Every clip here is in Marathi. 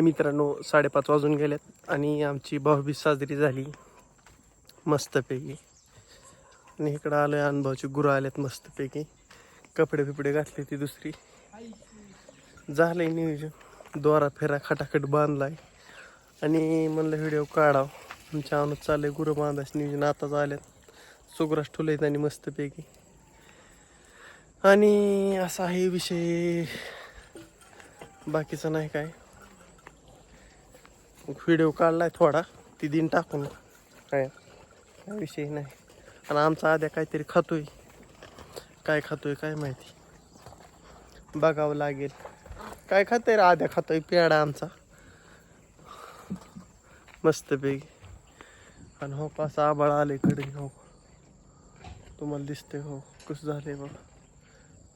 मित्रांनो साडेपाच वाजून गेल्यात आणि आमची भाऊबीज साजरी झाली. मस्तपैकी. आणि इकडं आलं अनुभवाची गुरं आल्यात मस्तपैकी. कपडे बिपडे घातले ती दुसरी. झालंय नियोजन. दोरा फेरा खटाखट बांधलाय. आणि म्हणलं व्हिडिओ काढाव. आमच्या आणत चाललंय गुरं बांधायचं नियोजन. आताच आल्यात सुग्रास ठुले आणि मस्तपैकी. आणि असा आहे विषय. बाकीचा नाही काय. व्हिडिओ काढलाय थोडा ती दिन टाकून. काय? काय विषय नाही. आणि आमचा आद्या काहीतरी खातोय. काय खातोय काय माहिती. बघावं लागेल. काय खातोय रे आद्या? खातोय पेडा आमचा. मस्तपैकी. आणि हो कसं आबाळ आले कडे हो. तुम्हाला दिसते हो कसं झालंय बघा.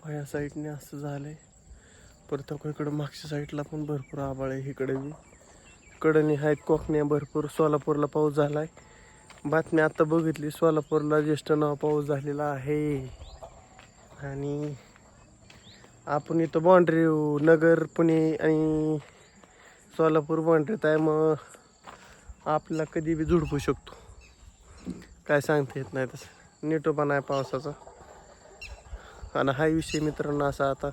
ह्या साईडने असं झालंय. परत इकडं मागच्या साईडला पण भरपूर आबाळ आहे इकडे बी. कडणी आहेत कोकण्या भरपूर सोलापूरला पाऊस झालाय. बातमी आता बघितली सोलापूरला ज्येष्ठ नाव पाऊस झालेला आहे. आणि आपण इथं बाँड्री नगर पुणे आणि सोलापूर बाँड्रीत आहे मग आपल्याला कधी बी झुडपू शकतो. काय सांगता येत नाही तसं. नेटोपा आहे पावसाचा. आणि हा विषय मित्रांनो असा आता.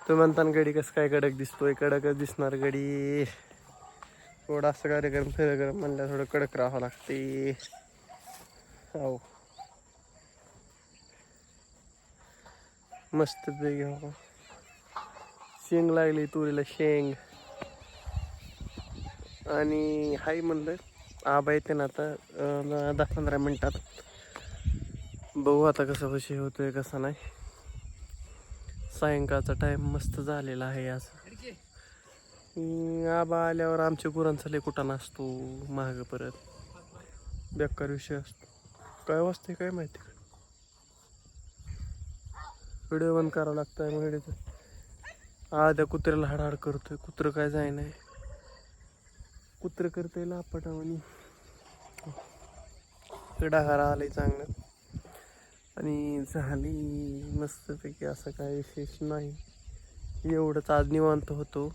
तुम्ही म्हणताना गडी कसं काय कडक दिसतोय कडकच दिसणार गडी थोडं असं कार्यक्रम फिरक्रम म्हणलं थोडं कडक राहावं लागते. हो मस्त बेग हो शेंग लागली तुरीला शेंग. आणि हाय म्हणलं आबा येते ना आता दहा पंधरा मिनटात. बघू आता कसं विषय होतोय कसा नाही. सायंकाळचा टाईम मस्त झालेला आहे असं आबा आल्यावर आमच्या गुरांचा लय कुठं नसतो महाग परत. बेकार विषय असतो. काय वाजते काय माहिती? व्हिडिओ बंद करावं लागतं मग व्हिडिओ आद्या कुत्र्याला हाडहाड करतोय. कुत्रं काय जाय नाही कुत्रं करतोय लापटावानी. डाहारा आलंय चांगलं. आणि झाली मस्तपैकी असं काय विशेष नाही. एवढंच आज निवांत होतो.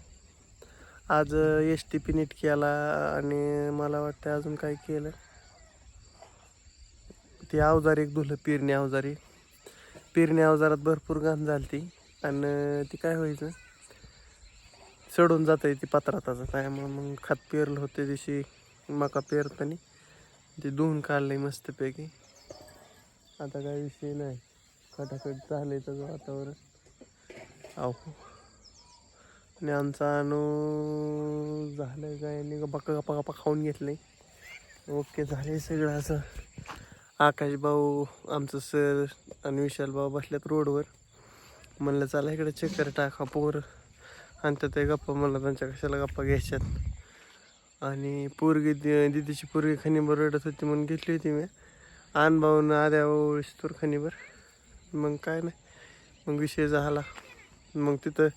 आज एस टी पी नीट केला आणि मला वाटतं अजून काय केलं. ती अवजार एक धुलं पेरणी अवजारी. पेरणी अवजारात भरपूर घाण झाली ती आणि ती काय व्हायचं? चढून जात ती पात्राताचं काय मग खत पेरलं होते दिवशी मका पेरताना. ते धुवून काढलंय मस्तपैकी. आता काय विषय नाही. खटाखट झालंय त्याचं वातावरण. अहो. आणि आमचा अनु झालं काय? नाही गप्पा गप्पा गप्पा खाऊन घेतले ओके झाले सगळं असं. आकाश भाऊ आमचं सर आणि विशाल भाऊ बसल्यात रोडवर. म्हणलं चला इकडे चक्कर टाका पोर. आणि त्या ते गप्पा म्हणलं त्यांच्या कशाला गप्पा घ्यायच्यात? आणि पोरगी दिदीची पोरगी खनिबर रडत होती म्हणून घेतली होती मी. आण भाऊन आद्या तूर खणीबर मग काय नाही. मग विषय झाला. मग तिथं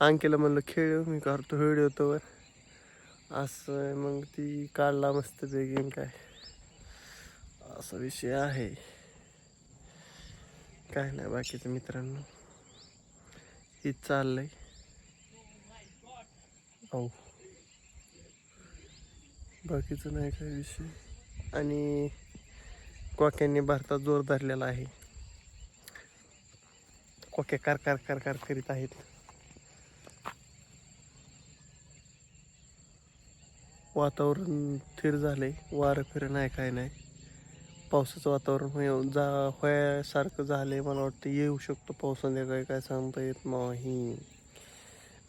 अंकेला म्हणलं खेळ मी करतो व्हिडिओ तोवर. असं मग ती काढला मस्त गेम काय. असा विषय आहे. काय नाही बाकीचं मित्रांनो. हेच चाललंय. हो बाकीचं नाही काय विषय. आणि कोक्यांनी भारतात जोर धरलेला आहे. कोक्या कार कार कार कार करीत आहेत. वातावरण स्थिर झालंय. वारं फिरं नाही काय नाही. पावसाचं वातावरण होय जा होयासारखं आहे मला वाटतं. येऊ शकतो पाऊस संध्याकाळी काय सांगता येत नाही.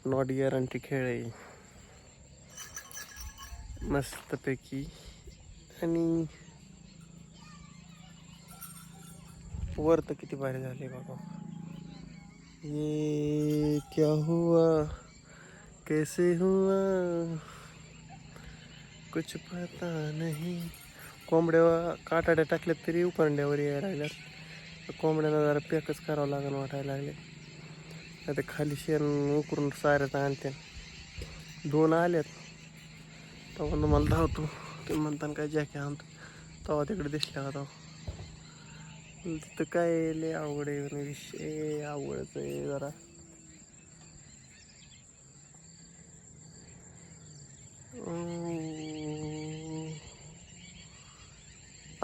नॉट गॅरंटी खेळ आहे. मस्तपैकी. आणि वर तर किती भारी झाले बाबा. ये क्या हुआ? कैसे हुआ? कुछ पता नाही। कोंबड्या काटाड्या टाकल्यात तरी उकरंड्यावर यायला लागल्यात. कोंबड्यांना जरा पॅकच करावं लागेल वाटायला लागले. आता खाली शेण उकरून साऱ्यात आणते. दोन आल्यात. तेव्हा मला धावतो. ते म्हणताना काय जॅके आणतो तेव्हा तिकडे दिसल्या का तेव्हा तिथं काय लय आवड आहे विषय अवघडच आहे जरा.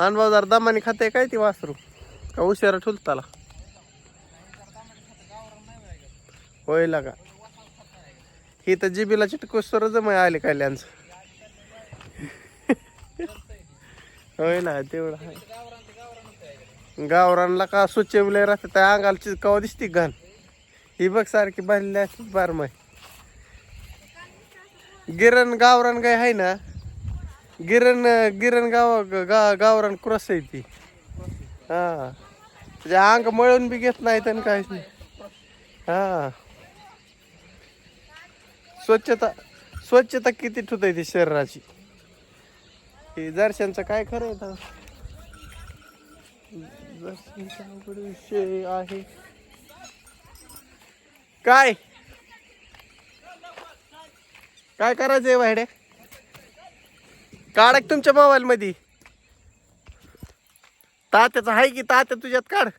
अनुभव जर दमाने खाते काय ती वासरू? का उशिरा ठुलताला? होय का ही तर जिबीला चिटकोस्तर जमा आले काल्यांचं होय ना तेवढं आहे गावरानला का सुचेवले राहते त्या अंगाला कवा दिसते घाण. ही बघ सारखी बांधली असते बारमाय गिरण गावरान गाय आहे ना? गिरण गिरण गाव गा गावरान क्रॉस आहे ती. हा. म्हणजे अंग मळून बी घेत नाही आणि काहीच नाही. हा. स्वच्छता स्वच्छता किती ठुत ती शरीराची? हे दर्शनचं काय खरं आहे आता? दर्शनचा विषय आहे. काय? काय करायचंय वायडे काढ तुमच्या मोबाईल मध्ये तात्याचं आहे की तात्या तुझ्यात काढ.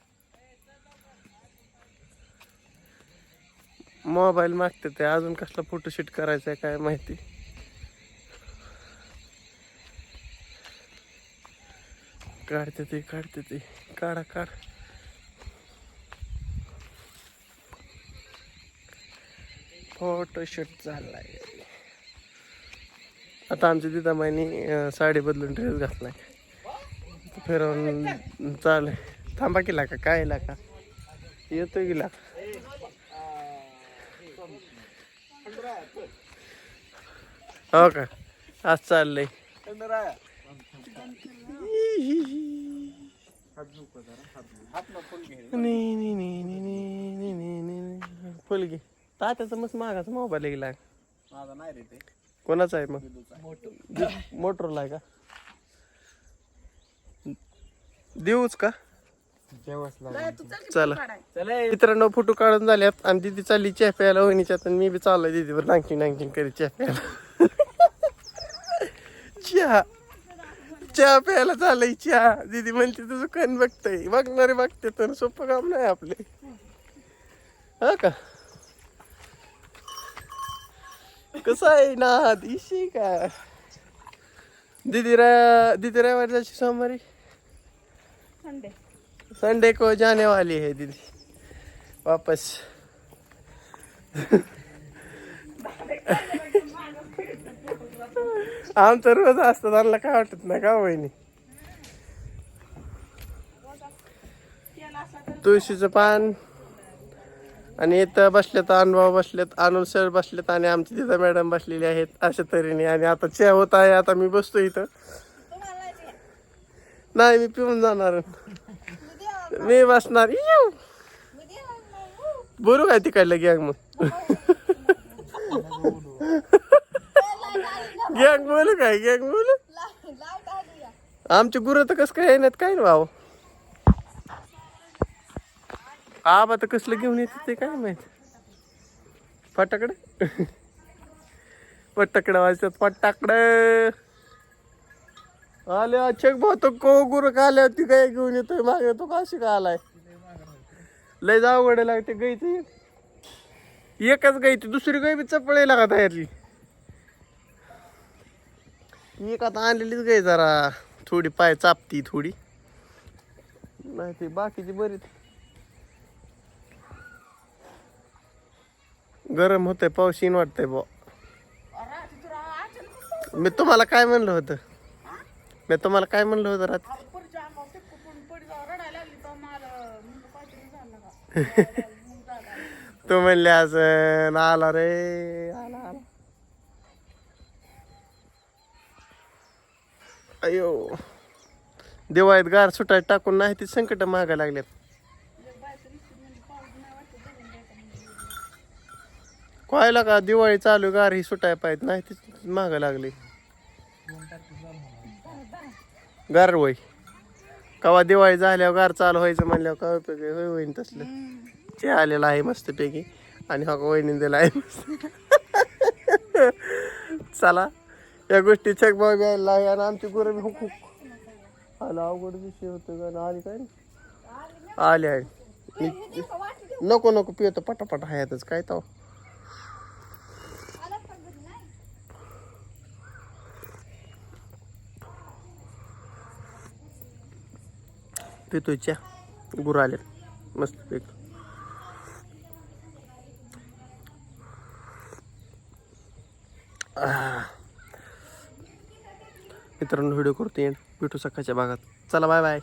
मोबाईल मागते ते अजून कसला फोटोशूट करायचा आहे काय माहिती. काढते ते काढते ते. काढा काढ. फोटोशूट चाललाय आता आमच्या दिदामाईनी साडी बदलून ड्रेस घातलाय. फिरवून चाल थांबा केला का काय का येतो गेला हो का? आज चाललंय. फुलगी फुल घे तात्याचा मस्त मागाचा मोबाईल गेला माझा नाही रे ते. कोणाचा आहे मग? मोटरला आहे का? देऊच का? चला. चले. मित्रांनो फोटो काढून झाल्यात आणि दिदी चालली चहा प्यायला वहिनीच्यात आणि मी बी चाललोय दीदीवर. नांकिंग नांकिंग करीत चहा प्यायला चहा. चहा प्यायला चाललंय चहा. दीदी म्हणते तुझं कण बघतय. बघणारे बघते तर सोपं काम नाही आपले. हा का? कसं आहे ना? दिशी का? दीदी रा दीदी रविवारी जायची सोमवारी? संडे संडे को जाने वाली है दीदी. वापस. आमचं रोज असतं त्यांना काय वाटत नाही का वहिनी तुळशीचं पान आणि इथं बसलेत अनुभव बसलेत आनंद सर बसलेत आणि आमची तिथं मॅडम बसलेली आहेत अशा तऱ्हेने. आणि आता चे होत आहे आता मी बसतो इथं. नाही मी पिऊन जाणार. मी बसणार. येऊ मी बोलू काय तिकडलं गॅंग मग? गॅंग बोलू काय? गॅंग बोलू? आमचे गुरु तर कसं काय येण्यात? काय ना भाऊ? आबा तर कसलं घेऊन येते ते काय माहीत? फटाकडं? फटाकडे वाजतात फटाकडं. आले अचक भाऊ तो को गुरु आल्या ती काय घेऊन येतोय मागे तो काशी का आलाय? लय जावगड लागते गाईची एकच गाई ती दुसरी गाय बी चपळे का तयारली एक आता आणलेलीच गाय जरा थोडी पाय चापती थोडी. नाही ते बाकीची बरीच. गरम होतंय पाऊस येईन वाटतंय बा. मी तुम्हाला काय म्हणलं होतं? मी तुम्हाला काय म्हणलं होतं रात्री? झालं. तू म्हणले असं आला रे आला आला. अयो. दिवाळीत गार सुटायला टाकून नाही ती संकट मागा लागल्यात. कोयला का? दिवाळी चालू गार ही सुटाय पाहिजे नाही ती माग लागली. गार वय कवा दिवाळी झाल्यावर गार चालू व्हायचं म्हणल्यावर काय उपयोग? होय होईन तसलं. ते आलेलं आहे मस्तपैकी. आणि हा वहिनी दिला आहे मस्त. चला या गोष्टी चेक आहे आणि आमची गुरं बी हुक हुक. आला अवघड विषय होतो का आली काय आली आहे. का? नको नको पितो पटापट हायातच. काय तो आलाच पण घरी नाही. पितोय चहा गुरं आले मस्त पीक. मित्रांनो व्हिडिओ करतो येईल भेटू सकाळच्या भागात. चला बाय बाय